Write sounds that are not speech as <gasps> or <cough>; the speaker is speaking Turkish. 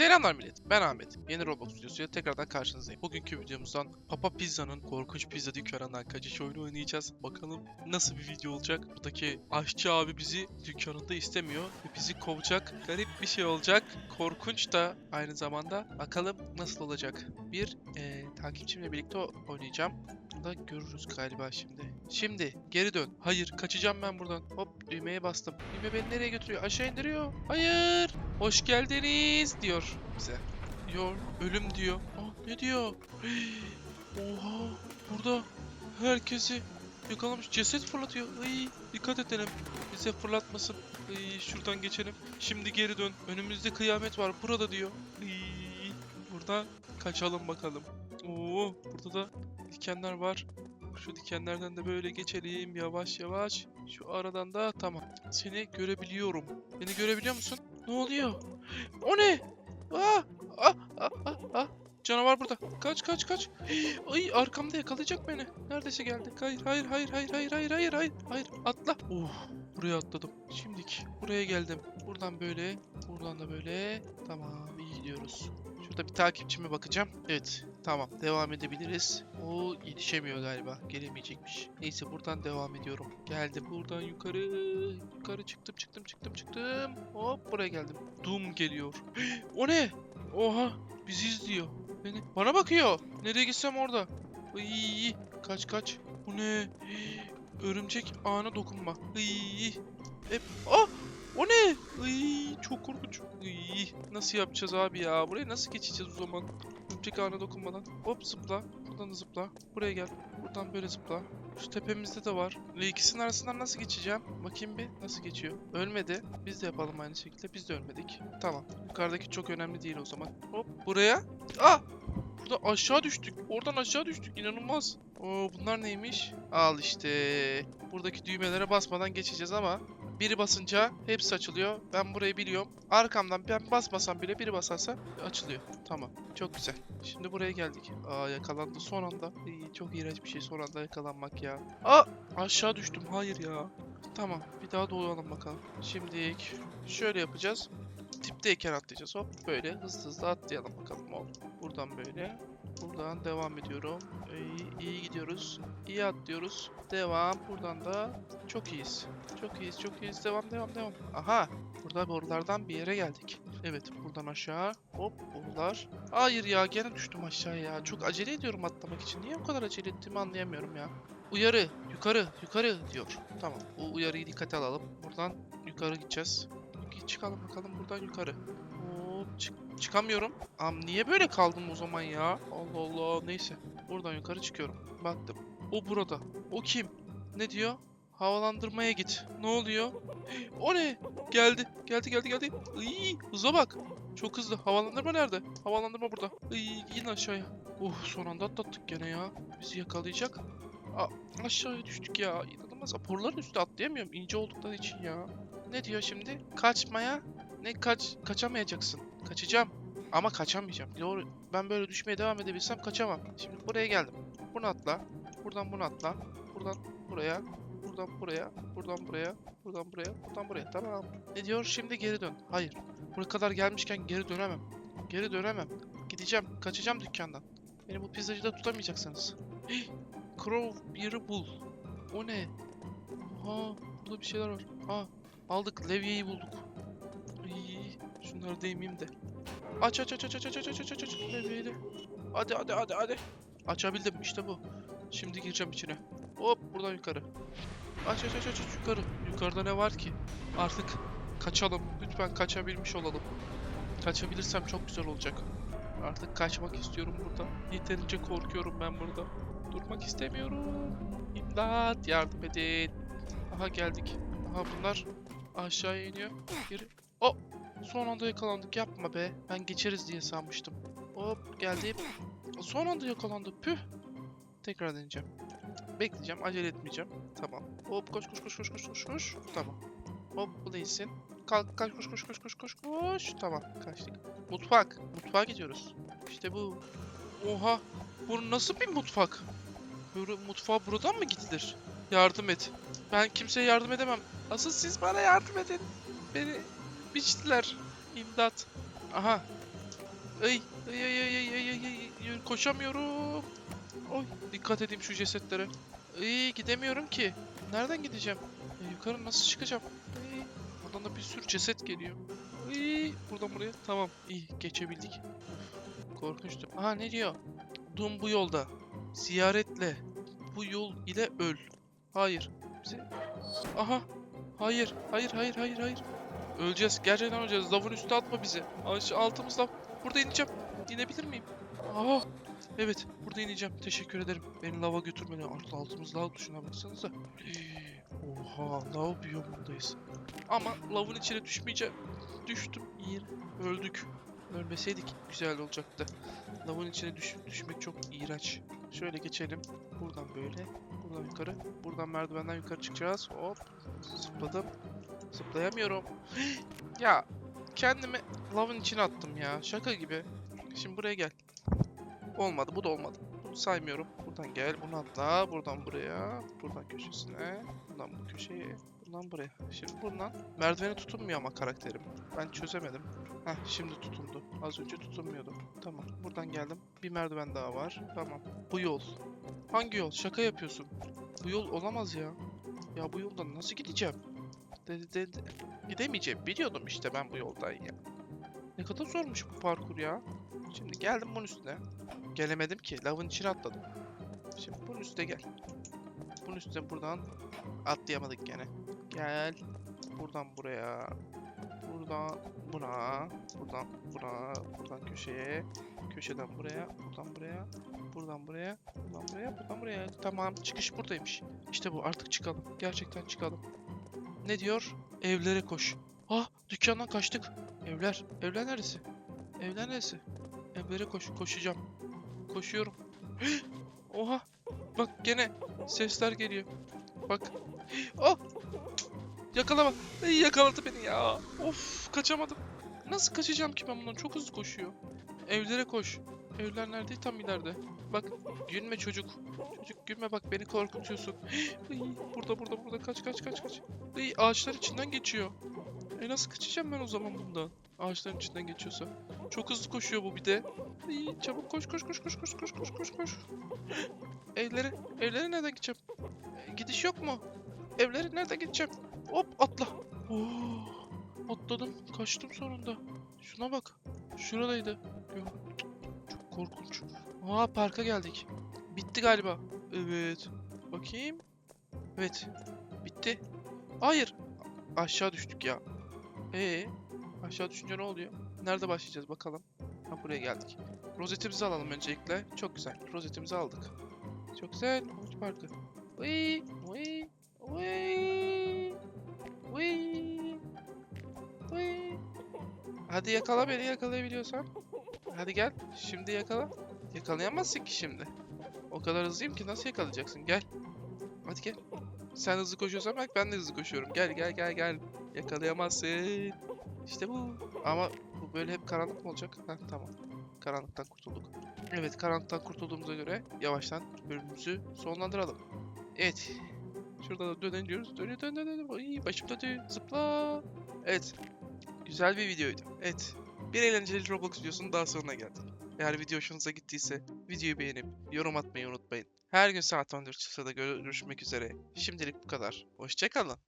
Selamlar millet. Ben Ahmet. Yeni Roblox videosuyla tekrardan karşınızdayım. Bugünkü videomuzdan Papa Pizza'nın korkunç pizza dükkanından kaçış oyunu oynayacağız. Bakalım nasıl bir video olacak. Buradaki aşçı abi bizi dükkanında istemiyor ve bizi kovacak. Garip bir şey olacak. Korkunç da aynı zamanda. Bakalım nasıl olacak. Bir eee, takipçimle birlikte oynayacağım. Bunu da görürüz galiba şimdi. Şimdi geri dön. Hayır kaçacağım ben buradan. Hop düğmeye bastım. Düğme beni nereye götürüyor? Aşağı indiriyor. Hayır. Hoş geldiniz diyor bize. Diyor. Ölüm diyor. Aa, ne diyor? <gasps> Oha. Burada herkesi yakalamış. Ceset fırlatıyor. Ay, dikkat edelim. Bize fırlatmasın. Ay, şuradan geçelim. Şimdi geri dön. Önümüzde kıyamet var. Burada diyor. Ay, buradan kaçalım bakalım. Oo, burada da dikenler var. Şu dikenlerden de böyle geçelim yavaş yavaş. Şu aradan da tamam. Seni görebiliyorum. Beni görebiliyor musun? Ne oluyor? O ne? Aa! Ah! Ah! Ah! Canavar burada. Kaç kaç kaç. Ay arkamda yakalayacak beni. Neredeyse geldi. Hayır hayır hayır hayır hayır hayır hayır hayır. Hayır atla. Oh buraya atladım. Şimdiki buraya geldim. Buradan böyle. Buradan da böyle. Tamam iyi gidiyoruz. Şurada bir takipçime bakacağım. Evet tamam devam edebiliriz. O yetişemiyor galiba. Gelemeyecekmiş. Neyse buradan devam ediyorum. Geldim buradan yukarı. Yukarı çıktım çıktım çıktım çıktım. Hop buraya geldim. Doom geliyor. <gasps> o ne? Oha bizi izliyor. Beni bana bakıyor. Nereye gitsem orada. Iy, kaç kaç. Bu ne? <gasps> Örümcek ağına dokunma. Iy. Hep ah o ne? Iy, çok korkunç. Iy, nasıl yapacağız abi ya? Buraya nasıl geçeceğiz o zaman? Örümcek ağına dokunmadan. Hop zıpla. Buradan da zıpla. Buraya gel. Buradan böyle zıpla. Şu tepemizde de var. İkisinin arasından nasıl geçeceğim? Bakayım bir nasıl geçiyor. Ölmedi. Biz de yapalım aynı şekilde. Biz de ölmedik. Tamam. Yukarıdaki çok önemli değil o zaman. Hop buraya. Ah! Burada aşağı düştük. Oradan aşağı düştük. İnanılmaz. Oo bunlar neymiş? Al işte. Buradaki düğmelere basmadan geçeceğiz ama biri basınca hepsi açılıyor. Ben burayı biliyorum. Arkamdan ben basmasam bile biri basarsa açılıyor. Tamam. Çok güzel. Şimdi buraya geldik. Aa yakalandı son anda. İyi, çok iğrenç bir şey son anda yakalanmak ya. Aa aşağı düştüm. Hayır ya. Tamam. Bir daha dolanalım bakalım. Şimdi şöyle yapacağız. Dipteyken atlayacağız. Hop böyle hızlı hızlı atlayalım bakalım. Hop. Buradan böyle. Buradan devam ediyorum. İyi, iyi gidiyoruz. İyi atlıyoruz. Devam. Buradan da çok iyiyiz. Çok iyiyiz, çok iyiyiz. Devam, devam, devam. Aha! Burada borulardan bir yere geldik. Evet, buradan aşağı. Hop, borular. Hayır ya, gene düştüm aşağıya ya. Çok acele ediyorum atlamak için. Niye o kadar acele ettiğimi anlayamıyorum ya. Uyarı, yukarı, yukarı diyor. Tamam, bu uyarıyı dikkate alalım. Buradan yukarı gideceğiz. Çıkalım bakalım buradan yukarı. Çık çıkamıyorum. Am niye böyle kaldım o zaman ya? Allah Allah, neyse. Buradan yukarı çıkıyorum. Baktım. O burada. O kim? Ne diyor? Havalandırmaya git. Ne oluyor? <gasps> O ne? Geldi. Geldi geldi geldi. Iy, hıza bak. Çok hızlı. Havalandırma nerede? Havalandırma burada. Iy, in aşağıya. Uh son anda atlattık gene ya. Bizi yakalayacak. A aşağıya düştük ya. İnanılmaz. Raporların üstüne atlayamıyorum. ince oldukları için ya. Ne diyor şimdi? Kaçmaya. Ne kaç kaçamayacaksın. Kaçacağım. Ama kaçamayacağım. Doğru. Ben böyle düşmeye devam edebilsem kaçamam. Şimdi buraya geldim. Bunu atla. Buradan bunu atla. Buradan buraya. Buradan buraya. Buradan buraya. Buradan buraya. Buradan buraya. Tamam. Ne diyor? Şimdi geri dön. Hayır. Buraya kadar gelmişken geri dönemem. Geri dönemem. Gideceğim. Kaçacağım dükkandan. Beni bu pizzacıda tutamayacaksınız. Hih! Crow yeri bul. O ne? Ha, burada bir şeyler var. Ha, aldık. Levyeyi bulduk. Şunları değmeyeyim de. Aç aç aç aç aç aç aç aç aç aç aç de. Hadi hadi hadi hadi. Açabildim işte bu. Şimdi gireceğim içine. Hop buradan yukarı. Aç aç aç aç aç yukarı. Yukarıda ne var ki? Artık kaçalım. Lütfen kaçabilmiş olalım. Kaçabilirsem çok güzel olacak. Artık kaçmak istiyorum buradan. Yeterince korkuyorum ben burada. Durmak istemiyorum. İmdat yardım edin. Aha geldik. Aha bunlar aşağıya iniyor. Geri. Oh! Son anda yakalandık. Yapma be. Ben geçeriz diye sanmıştım. Hop geldim. Son anda yakalandık. Püh. Tekrar deneyeceğim. Bekleyeceğim. Acele etmeyeceğim. Tamam. Hop koş koş koş koş koş koş koş. Tamam. Hop bu değilsin. Kalk kalk koş koş koş koş koş koş. Tamam kaçtık. Mutfak. Mutfağa gidiyoruz. İşte bu. Oha. Bu nasıl bir mutfak? Böyle mutfağa buradan mı gidilir? Yardım et. Ben kimseye yardım edemem. Asıl siz bana yardım edin. Beni biçtiler. İmdat. Aha. Ay ay ay ay ay ay ay ay koşamıyorum. Oy dikkat edeyim şu cesetlere. Ay gidemiyorum ki. Nereden gideceğim? E, yukarı nasıl çıkacağım? Ay, buradan da bir sürü ceset geliyor. Ay, buradan buraya. Tamam iyi geçebildik. Korkunçtu. Aha ne diyor? Dum bu yolda. Ziyaretle. Bu yol ile öl. Hayır. Bize... Aha. Hayır. Hayır hayır hayır hayır. Öleceğiz. Gerçekten öleceğiz. Lavın üstüne atma bizi. Aş altımız lav. Burada ineceğim. İnebilir miyim? Aa. Evet. Burada ineceğim. Teşekkür ederim. Beni lava götürmeni. Alt, altımız lav tuşuna baksanıza. Hii, Oha. Lav biyomundayız. Ama lavın içine düşmeyeceğim. Düştüm. İyi. Öldük. Ölmeseydik güzel olacaktı. Lavın içine düş düşmek çok iğrenç. Şöyle geçelim. Buradan böyle. Buradan yukarı. Buradan merdivenden yukarı çıkacağız. Hop. Zıpladım. Zıplayamıyorum. <gasps> ya kendimi lavın içine attım ya. Şaka gibi. Şimdi buraya gel. Olmadı. Bu da olmadı. Bunu saymıyorum. Buradan gel. Bunu atla. Buradan buraya. Buradan köşesine. Buradan bu köşeye. Buradan buraya. Şimdi buradan merdivene tutunmuyor ama karakterim. Ben çözemedim. Heh şimdi tutundu. Az önce tutunmuyordu. Tamam. Buradan geldim. Bir merdiven daha var. Tamam. Bu yol. Hangi yol? Şaka yapıyorsun. Bu yol olamaz ya. Ya bu yoldan nasıl gideceğim? De, de, de- Gidemeyeceğim. Biliyordum işte ben bu yoldan ya. Ne kadar zormuş bu parkur ya. Şimdi geldim bunun üstüne. Gelemedim ki. Lavın içine atladım. Şimdi bunun üstüne gel. Bunun üstüne buradan atlayamadık gene. Gel. Buradan buraya. Buradan buna. Buradan buna. Buradan köşeye. Köşeden buraya. Buradan buraya. Buradan buraya. Buradan buraya. Buradan buraya. Tamam. Çıkış buradaymış. İşte bu. Artık çıkalım. Gerçekten çıkalım. Ne diyor? Evlere koş. Ah! Dükkandan kaçtık. Evler. Evler neresi? Evler neresi? Evlere koş. Koşacağım. Koşuyorum. <gasps> Oha! Bak gene sesler geliyor. Bak. <gasps> Oh! Yakalama. Ay, yakaladı beni ya. Of kaçamadım. Nasıl kaçacağım ki ben bundan? Çok hızlı koşuyor. Evlere koş. Evler nerede? Tam ileride. Bak gülme çocuk. Çocuk gülme bak beni korkutuyorsun. <gasps> Burada burada burada kaç kaç kaç kaç. Ay, ağaçlar içinden geçiyor. E nasıl kaçacağım ben o zaman bundan? Ağaçların içinden geçiyorsa. Çok hızlı koşuyor bu bir de. Ay, çabuk koş koş koş koş koş koş koş koş koş. Evlere, evlere nereden gideceğim? E, Gidiş yok mu? Evlere nereden gideceğim? Hop atla. Oh, atladım. Kaçtım sonunda. Şuna bak. Şuradaydı. Yok. Çok korkunç. Aa parka geldik. Bitti galiba. Evet. Bakayım. Evet. Bitti. Hayır. Aşağı düştük ya. Ee, aşağı düşünce ne oluyor? Nerede başlayacağız bakalım. Ha buraya geldik. Rozetimizi alalım öncelikle. Çok güzel. Rozetimizi aldık. Çok güzel. Havuç parkı. Vıy, vıy, vıy, vıy, vıy. Hadi yakala beni yakalayabiliyorsan. Hadi gel. Şimdi yakala. Yakalayamazsın ki şimdi. O kadar hızlıyım ki nasıl yakalayacaksın? Gel. Hadi gel. Sen hızlı koşuyorsan bak ben de hızlı koşuyorum. Gel gel gel gel. Yakalayamazsın. İşte bu. Ama bu böyle hep karanlık mı olacak? Heh, tamam. Karanlıktan kurtulduk. Evet karanlıktan kurtulduğumuza göre yavaştan bölümümüzü sonlandıralım. Evet. Şurada da dönen diyoruz. Dön dön dön. Ay, başım döndü. Zıpla. Evet. Güzel bir videoydu. Evet. Bir eğlenceli Roblox videosunun daha sonuna geldik. Eğer video hoşunuza gittiyse videoyu beğenip yorum atmayı unutmayın. Her gün saat 14.00'da görüşmek üzere. Şimdilik bu kadar. Hoşçakalın.